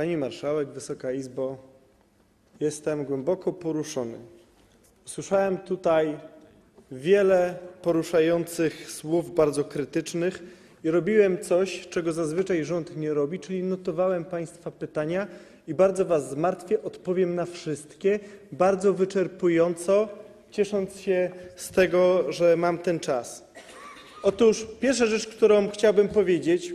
Pani Marszałek, Wysoka Izbo, jestem głęboko poruszony. Usłyszałem tutaj wiele poruszających słów, bardzo krytycznych i robiłem coś, czego zazwyczaj rząd nie robi, czyli notowałem Państwa pytania i bardzo Was zmartwię, odpowiem na wszystkie, bardzo wyczerpująco, ciesząc się z tego, że mam ten czas. Otóż pierwsza rzecz, którą chciałbym powiedzieć,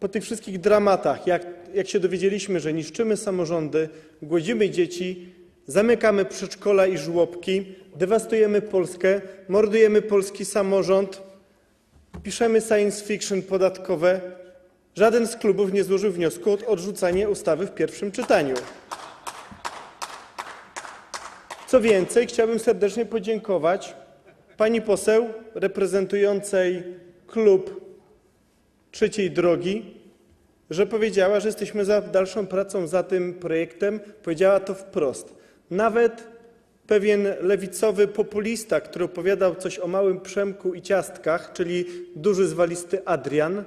po tych wszystkich dramatach, jak, się dowiedzieliśmy, że niszczymy samorządy, głodzimy dzieci, zamykamy przedszkola i żłobki, dewastujemy Polskę, mordujemy polski samorząd, piszemy science fiction podatkowe, żaden z klubów nie złożył wniosku o odrzucenie ustawy w pierwszym czytaniu. Co więcej, chciałbym serdecznie podziękować pani poseł reprezentującej klub trzeciej drogi, że powiedziała, że jesteśmy za dalszą pracą za tym projektem. Powiedziała to wprost. Nawet pewien lewicowy populista, który opowiadał coś o małym Przemku i ciastkach, czyli duży zwalisty Adrian,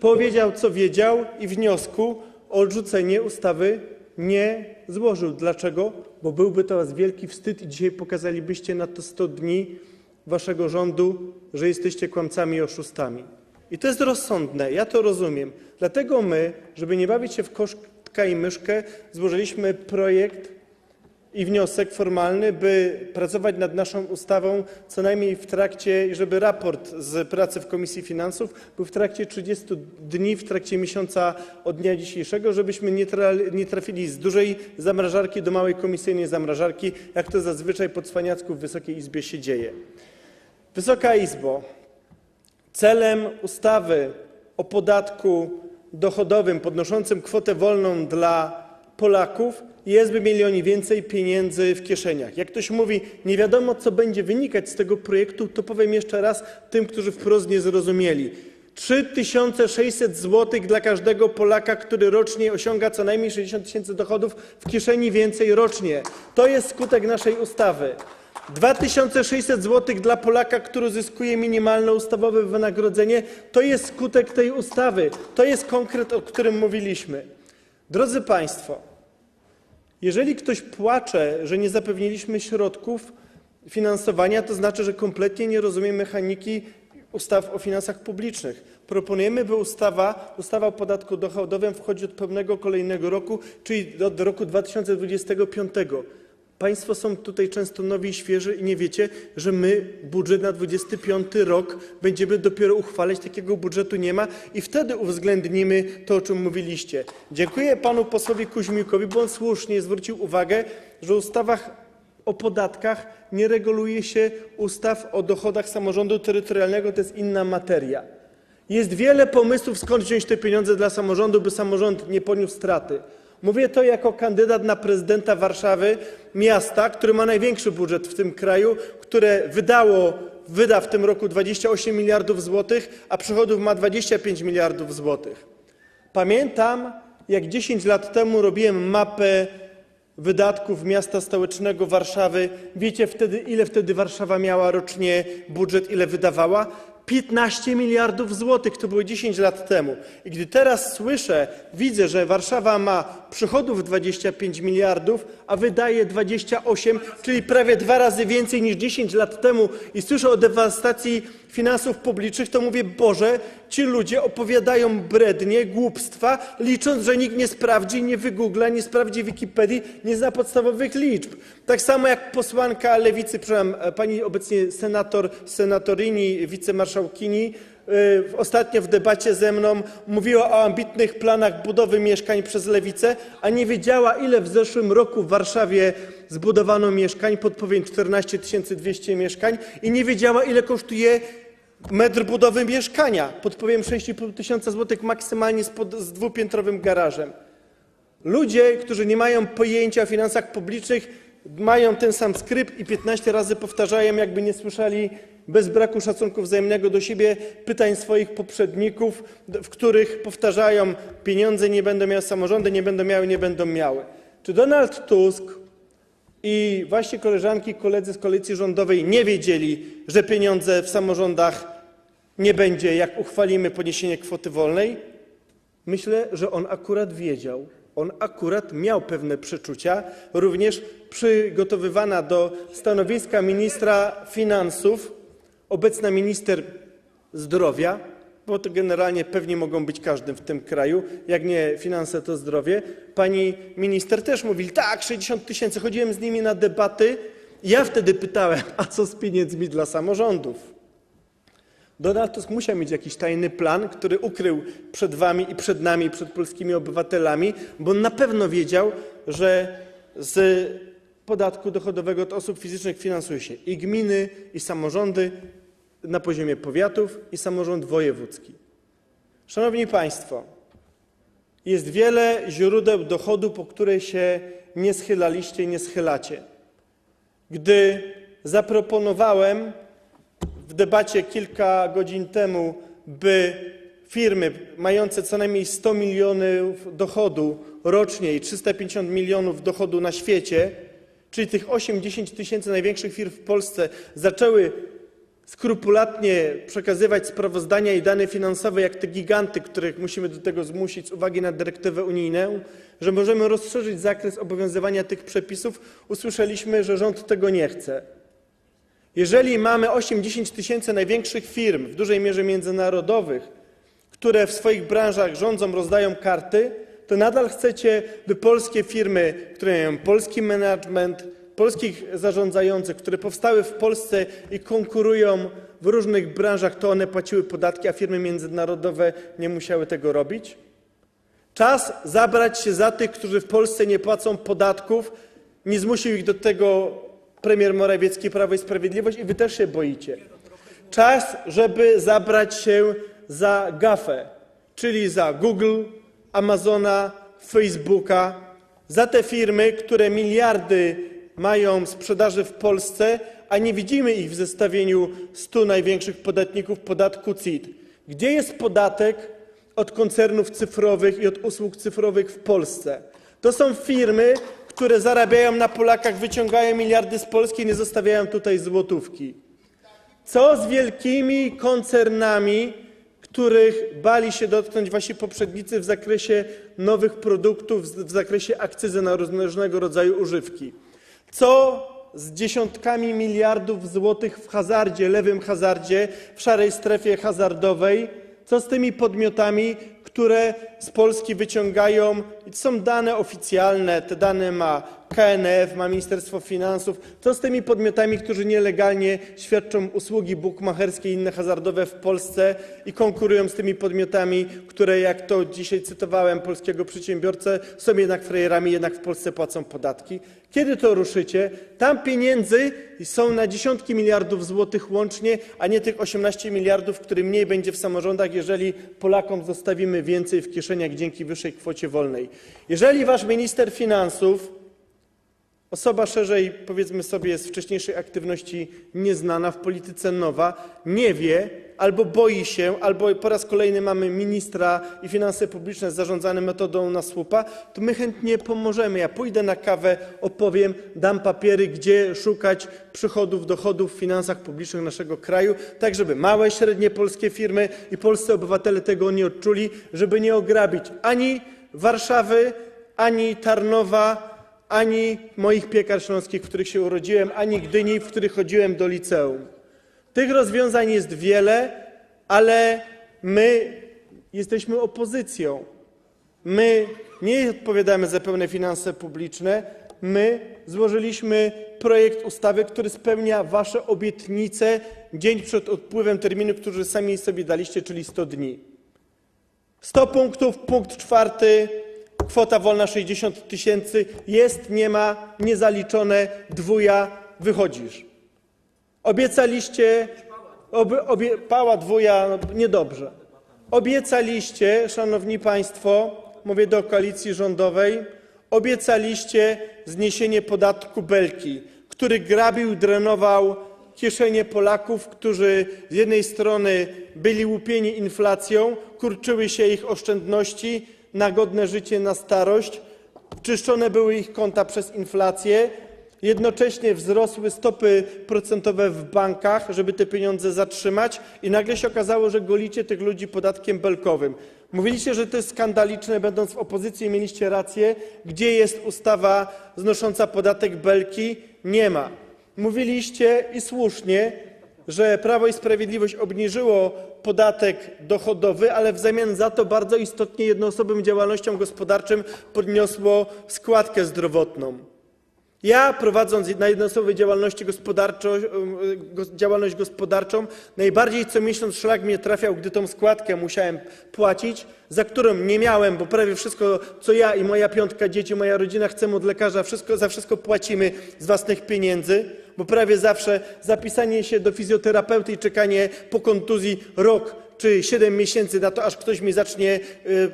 powiedział, co wiedział i wniosku o odrzucenie ustawy nie złożył. Dlaczego? Bo byłby to was wielki wstyd i dzisiaj pokazalibyście na to 100 dni waszego rządu, że jesteście kłamcami i oszustami. I to jest rozsądne, ja to rozumiem. Dlatego my, żeby nie bawić się w koszka i myszkę, złożyliśmy projekt i wniosek formalny, by pracować nad naszą ustawą co najmniej w trakcie, żeby raport z pracy w Komisji Finansów był w trakcie 30 dni, w trakcie miesiąca od dnia dzisiejszego, żebyśmy nie, nie trafili z dużej zamrażarki do małej komisyjnej zamrażarki, jak to zazwyczaj po cwaniacku w Wysokiej Izbie się dzieje. Wysoka Izbo, celem ustawy o podatku dochodowym podnoszącym kwotę wolną dla Polaków jest, by mieli oni więcej pieniędzy w kieszeniach. Jak ktoś mówi, nie wiadomo, co będzie wynikać z tego projektu, to powiem jeszcze raz tym, którzy wprost nie zrozumieli. 3600 zł dla każdego Polaka, który rocznie osiąga co najmniej 60 tysięcy dochodów w kieszeni więcej rocznie. To jest skutek naszej ustawy. 2600 zł dla Polaka, który zyskuje minimalne ustawowe wynagrodzenie, to jest skutek tej ustawy. To jest konkret, o którym mówiliśmy. Drodzy Państwo, jeżeli ktoś płacze, że nie zapewniliśmy środków finansowania, to znaczy, że kompletnie nie rozumie mechaniki ustaw o finansach publicznych. Proponujemy, by ustawa, ustawa o podatku dochodowym wchodzi od pewnego kolejnego roku, czyli od roku 2025. Państwo są tutaj często nowi i świeży i nie wiecie, że my budżet na 25 rok będziemy dopiero uchwalać, takiego budżetu nie ma i wtedy uwzględnimy to, o czym mówiliście. Dziękuję panu posłowi Kuźmiukowi, bo on słusznie zwrócił uwagę, że w ustawach o podatkach nie reguluje się ustaw o dochodach samorządu terytorialnego, to jest inna materia. Jest wiele pomysłów, skąd wziąć te pieniądze dla samorządu, by samorząd nie poniósł straty. Mówię to jako kandydat na prezydenta Warszawy, miasta, które ma największy budżet w tym kraju, które wyda w tym roku 28 miliardów złotych, a przychodów ma 25 miliardów złotych. Pamiętam, jak 10 lat temu robiłem mapę wydatków miasta stołecznego Warszawy. Wiecie ile wtedy Warszawa miała rocznie budżet, ile wydawała? 15 miliardów złotych, to było 10 lat temu. I gdy teraz słyszę, widzę, że Warszawa ma przychodów 25 miliardów, a wydaje 28, czyli prawie dwa razy więcej niż 10 lat temu i słyszę o dewastacji finansów publicznych, to mówię, Boże, ci ludzie opowiadają brednie, głupstwa, licząc, że nikt nie sprawdzi, nie wygoogla, nie sprawdzi Wikipedii, nie zna podstawowych liczb. Tak samo jak posłanka Lewicy, przepraszam, pani obecnie senator, senatorini, wicemarszałkini, y, ostatnio w debacie ze mną mówiła o ambitnych planach budowy mieszkań przez Lewicę, a nie wiedziała, ile w zeszłym roku w Warszawie zbudowano mieszkań, podpowiem 14 200 mieszkań i nie wiedziała, ile kosztuje metr budowy mieszkania, podpowiem 6,5 tysiąca złotych maksymalnie z, pod, z dwupiętrowym garażem. Ludzie, którzy nie mają pojęcia o finansach publicznych, mają ten sam skrypt i 15 razy powtarzają, jakby nie słyszeli bez braku szacunku wzajemnego do siebie pytań swoich poprzedników, w których powtarzają: pieniądze nie będą miały samorządy, nie będą miały, nie będą miały. Czy Donald Tusk i właśnie koleżanki i koledzy z koalicji rządowej nie wiedzieli, że pieniądze w samorządach nie będzie, jak uchwalimy podniesienie kwoty wolnej? Myślę, że on akurat wiedział. On akurat miał pewne przeczucia, również przygotowywana do stanowiska ministra finansów obecna minister zdrowia, bo to generalnie pewnie mogą być każdym w tym kraju, jak nie finanse, to zdrowie. Pani minister też mówili, tak, 60 tysięcy. Chodziłem z nimi na debaty. Ja wtedy pytałem, a co z pieniędzmi dla samorządów? Donald Tusk musiał mieć jakiś tajny plan, który ukrył przed wami i przed nami, i przed polskimi obywatelami, bo na pewno wiedział, że z podatku dochodowego od osób fizycznych finansuje się i gminy, i samorządy na poziomie powiatów, i samorząd wojewódzki. Szanowni Państwo, jest wiele źródeł dochodu, po które się nie schylaliście i nie schylacie. Gdy zaproponowałem w debacie kilka godzin temu, by firmy mające co najmniej 100 milionów dochodu rocznie i 350 milionów dochodu na świecie, czyli tych 8-10 tysięcy największych firm w Polsce, zaczęły skrupulatnie przekazywać sprawozdania i dane finansowe, jak te giganty, których musimy do tego zmusić z uwagi na dyrektywę unijną, że możemy rozszerzyć zakres obowiązywania tych przepisów, usłyszeliśmy, że rząd tego nie chce. Jeżeli mamy 8-10 tysięcy największych firm, w dużej mierze międzynarodowych, które w swoich branżach rządzą, rozdają karty, to nadal chcecie, by polskie firmy, które mają polski management, polskich zarządzających, które powstały w Polsce i konkurują w różnych branżach, to one płaciły podatki, a firmy międzynarodowe nie musiały tego robić? Czas zabrać się za tych, którzy w Polsce nie płacą podatków. Nie zmusił ich do tego premier Morawiecki, Prawo i Sprawiedliwość i wy też się boicie. Czas, żeby zabrać się za GAFę, czyli za Google, Amazona, Facebooka, za te firmy, które miliardy mają sprzedaży w Polsce, a nie widzimy ich w zestawieniu 100 największych podatników podatku CIT. Gdzie jest podatek od koncernów cyfrowych i od usług cyfrowych w Polsce? To są firmy, które zarabiają na Polakach, wyciągają miliardy z Polski nie zostawiają tutaj złotówki. Co z wielkimi koncernami, których bali się dotknąć wasi poprzednicy w zakresie nowych produktów, w zakresie akcyzy na różnego rodzaju używki? Co z dziesiątkami miliardów złotych w hazardzie, lewym hazardzie, w szarej strefie hazardowej? Co z tymi podmiotami, które z Polski wyciągają, są dane oficjalne, te dane ma KNF, ma Ministerstwo Finansów, co z tymi podmiotami, którzy nielegalnie świadczą usługi bukmacherskie i inne hazardowe w Polsce i konkurują z tymi podmiotami, które, jak to dzisiaj cytowałem polskiego przedsiębiorcę, są jednak frajerami, jednak w Polsce płacą podatki? Kiedy to ruszycie? Tam pieniędzy są na dziesiątki miliardów złotych łącznie, a nie tych 18 miliardów, który mniej będzie w samorządach, jeżeli Polakom zostawimy więcej w kieszeniach dzięki wyższej kwocie wolnej. Jeżeli wasz minister finansów, osoba szerzej, powiedzmy sobie, z wcześniejszej aktywności nieznana, w polityce nowa, nie wie albo boi się, albo po raz kolejny mamy ministra i finanse publiczne zarządzane metodą na słupa, to my chętnie pomożemy. Ja pójdę na kawę, opowiem, dam papiery, gdzie szukać przychodów, dochodów w finansach publicznych naszego kraju, tak żeby małe, średnie polskie firmy i polscy obywatele tego nie odczuli, żeby nie ograbić ani Warszawy, ani Tarnowa, ani moich piekar śląskich, w których się urodziłem, ani Gdyni, w których chodziłem do liceum. Tych rozwiązań jest wiele, ale my jesteśmy opozycją. My nie odpowiadamy za pełne finanse publiczne. My złożyliśmy projekt ustawy, który spełnia wasze obietnice dzień przed upływem terminu, który sami sobie daliście, czyli 100 dni. 100 punktów, punkt czwarty, kwota wolna 60 tysięcy, jest, nie ma, niezaliczone, dwuja, wychodzisz. Obiecaliście, obie, pała dwuja, no, niedobrze. Obiecaliście, szanowni państwo, mówię do koalicji rządowej, obiecaliście zniesienie podatku Belki, który grabił, drenował kieszenie Polaków, którzy z jednej strony byli łupieni inflacją, kurczyły się ich oszczędności na godne życie na starość, czyszczone były ich konta przez inflację Jednocześnie wzrosły stopy procentowe w bankach, żeby te pieniądze zatrzymać, i nagle się okazało, że golicie tych ludzi podatkiem belkowym. Mówiliście, że to jest skandaliczne, będąc w opozycji, mieliście rację. Gdzie jest ustawa znosząca podatek belki? Nie ma. Mówiliście i słusznie, że Prawo i Sprawiedliwość obniżyło podatek dochodowy, ale w zamian za to bardzo istotnie jednoosobowym działalnościom gospodarczym podniosło składkę zdrowotną. Ja prowadząc na jednoosobowej działalności gospodarczo, y, go- działalność gospodarczą, najbardziej co miesiąc szlak mnie trafiał, gdy tą składkę musiałem płacić, za którą nie miałem, bo prawie wszystko, co ja i moja piątka dzieci, moja rodzina chcemy od lekarza, wszystko, za wszystko płacimy z własnych pieniędzy, bo prawie zawsze zapisanie się do fizjoterapeuty i czekanie po kontuzji rok czy 7 miesięcy na to, aż ktoś mi zacznie y,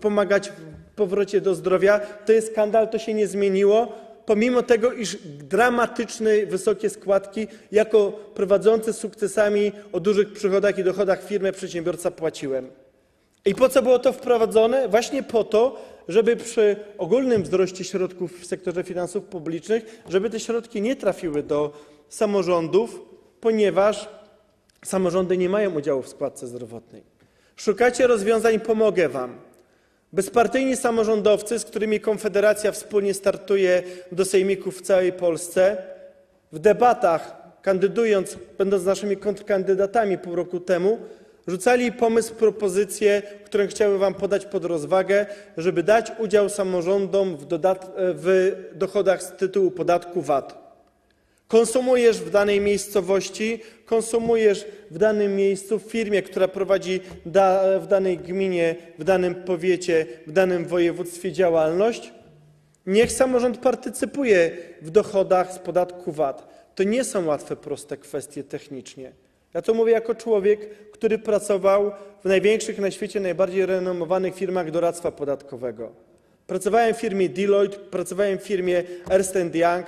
pomagać w powrocie do zdrowia, to jest skandal, to się nie zmieniło pomimo tego, iż dramatyczne, wysokie składki jako prowadzący sukcesami o dużych przychodach i dochodach firmę przedsiębiorca płaciłem. I po co było to wprowadzone? Właśnie po to, żeby przy ogólnym wzroście środków w sektorze finansów publicznych, żeby te środki nie trafiły do samorządów, ponieważ samorządy nie mają udziału w składce zdrowotnej. Szukacie rozwiązań, pomogę wam. Bezpartyjni samorządowcy, z którymi Konfederacja wspólnie startuje do sejmików w całej Polsce, w debatach, kandydując, będąc naszymi kontrkandydatami pół roku temu, rzucali pomysł, propozycję, którą chciałbym Wam podać pod rozwagę, żeby dać udział samorządom w, dochodach z tytułu podatku VAT. Konsumujesz w danej miejscowości, konsumujesz w danym miejscu, w firmie, która prowadzi da, w danej gminie, w danym powiecie, w danym województwie działalność. Niech samorząd partycypuje w dochodach z podatku VAT. To nie są łatwe, proste kwestie technicznie. Ja to mówię jako człowiek, który pracował w największych na świecie, najbardziej renomowanych firmach doradztwa podatkowego. Pracowałem w firmie Deloitte, pracowałem w firmie Ernst Young,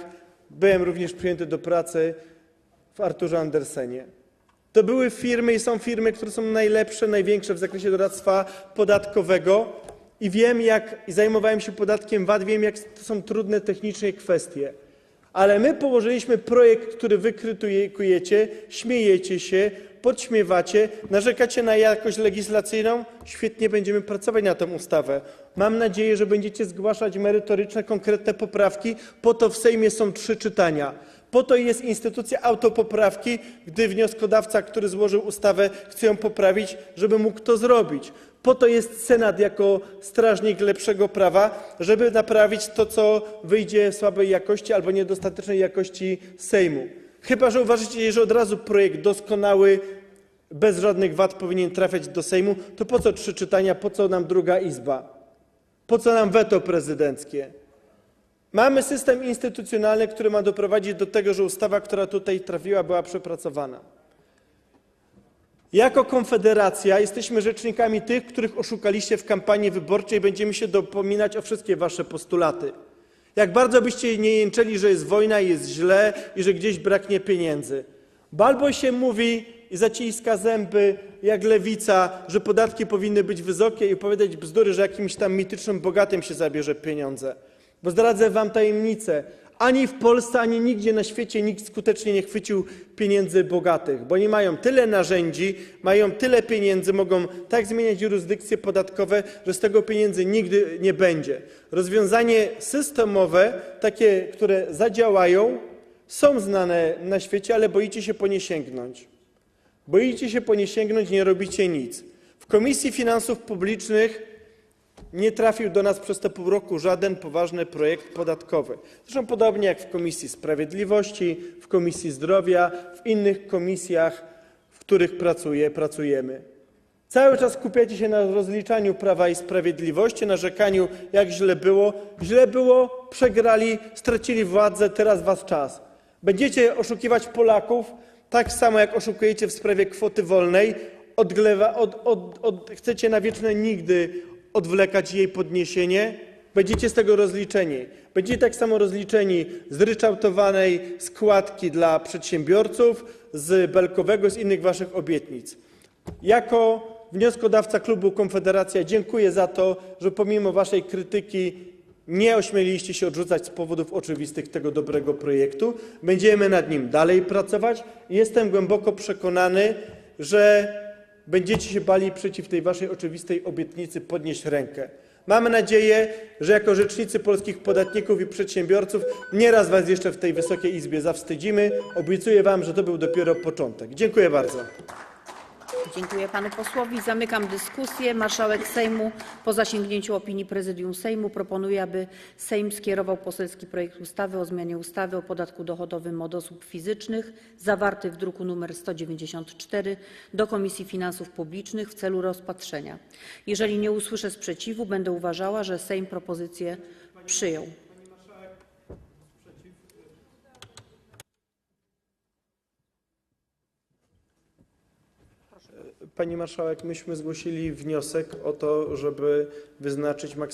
byłem również przyjęty do pracy w Arturze Andersenie. To były firmy i są firmy, które są najlepsze, największe w zakresie doradztwa podatkowego i wiem, jak i zajmowałem się podatkiem VAT, wiem, jak to są trudne technicznie kwestie. Ale my położyliśmy projekt, który wy krytykujecie, śmiejecie się, podśmiewacie, narzekacie na jakość legislacyjną. Świetnie będziemy pracować na tę ustawę. Mam nadzieję, że będziecie zgłaszać merytoryczne, konkretne poprawki. Po to w Sejmie są trzy czytania. Po to jest instytucja autopoprawki, gdy wnioskodawca, który złożył ustawę, chce ją poprawić, żeby mógł to zrobić. Po to jest Senat jako strażnik lepszego prawa, żeby naprawić to, co wyjdzie słabej jakości albo niedostatecznej jakości Sejmu. Chyba, że uważacie, że od razu projekt doskonały, bez żadnych wad powinien trafiać do Sejmu, to po co trzy czytania, po co nam druga izba? Po co nam weto prezydenckie? Mamy system instytucjonalny, który ma doprowadzić do tego, że ustawa, która tutaj trafiła, była przepracowana. Jako Konfederacja jesteśmy rzecznikami tych, których oszukaliście w kampanii wyborczej. Będziemy się dopominać o wszystkie wasze postulaty. Jak bardzo byście nie jęczeli, że jest wojna, jest źle i że gdzieś braknie pieniędzy. Bo albo się mówi i zaciska zęby jak lewica, że podatki powinny być wysokie i opowiadać bzdury, że jakimś tam mitycznym bogatym się zabierze pieniądze. Bo zdradzę wam tajemnicę. Ani w Polsce, ani nigdzie na świecie nikt skutecznie nie chwycił pieniędzy bogatych, bo nie mają tyle narzędzi, mają tyle pieniędzy, mogą tak zmieniać jurysdykcje podatkowe, że z tego pieniędzy nigdy nie będzie. Rozwiązanie systemowe, takie, które zadziałają, są znane na świecie, ale boicie się po nie sięgnąć. Boicie się po nie sięgnąć, nie robicie nic. W Komisji Finansów Publicznych nie trafił do nas przez te pół roku żaden poważny projekt podatkowy. Zresztą podobnie jak w Komisji Sprawiedliwości, w Komisji Zdrowia, w innych komisjach, w których pracuje, pracujemy. Cały czas skupiacie się na rozliczaniu Prawa i Sprawiedliwości, narzekaniu, jak źle było. Źle było, przegrali, stracili władzę, teraz was czas. Będziecie oszukiwać Polaków, tak samo jak oszukujecie w sprawie kwoty wolnej. Odglewa, od, od, od, chcecie na wieczne nigdy odwlekać jej podniesienie. Będziecie z tego rozliczeni. Będziecie tak samo rozliczeni z ryczałtowanej składki dla przedsiębiorców, z belkowego, z innych waszych obietnic. Jako wnioskodawca klubu Konfederacja dziękuję za to, że pomimo waszej krytyki nie ośmieliliście się odrzucać z powodów oczywistych tego dobrego projektu. Będziemy nad nim dalej pracować jestem głęboko przekonany, że będziecie się bali przeciw tej waszej oczywistej obietnicy podnieść rękę. Mamy nadzieję, że jako rzecznicy polskich podatników i przedsiębiorców nieraz was jeszcze w tej Wysokiej Izbie zawstydzimy. Obiecuję wam, że to był dopiero początek. Dziękuję bardzo. Dziękuję panu posłowi. Zamykam dyskusję. Marszałek Sejmu po zasięgnięciu opinii Prezydium Sejmu proponuje, aby Sejm skierował poselski projekt ustawy o zmianie ustawy o podatku dochodowym od osób fizycznych zawarty w druku nr 194 do Komisji Finansów Publicznych w celu rozpatrzenia. Jeżeli nie usłyszę sprzeciwu, będę uważała, że Sejm propozycję przyjął. Pani marszałek, myśmy zgłosili wniosek o to, żeby wyznaczyć maksymalnie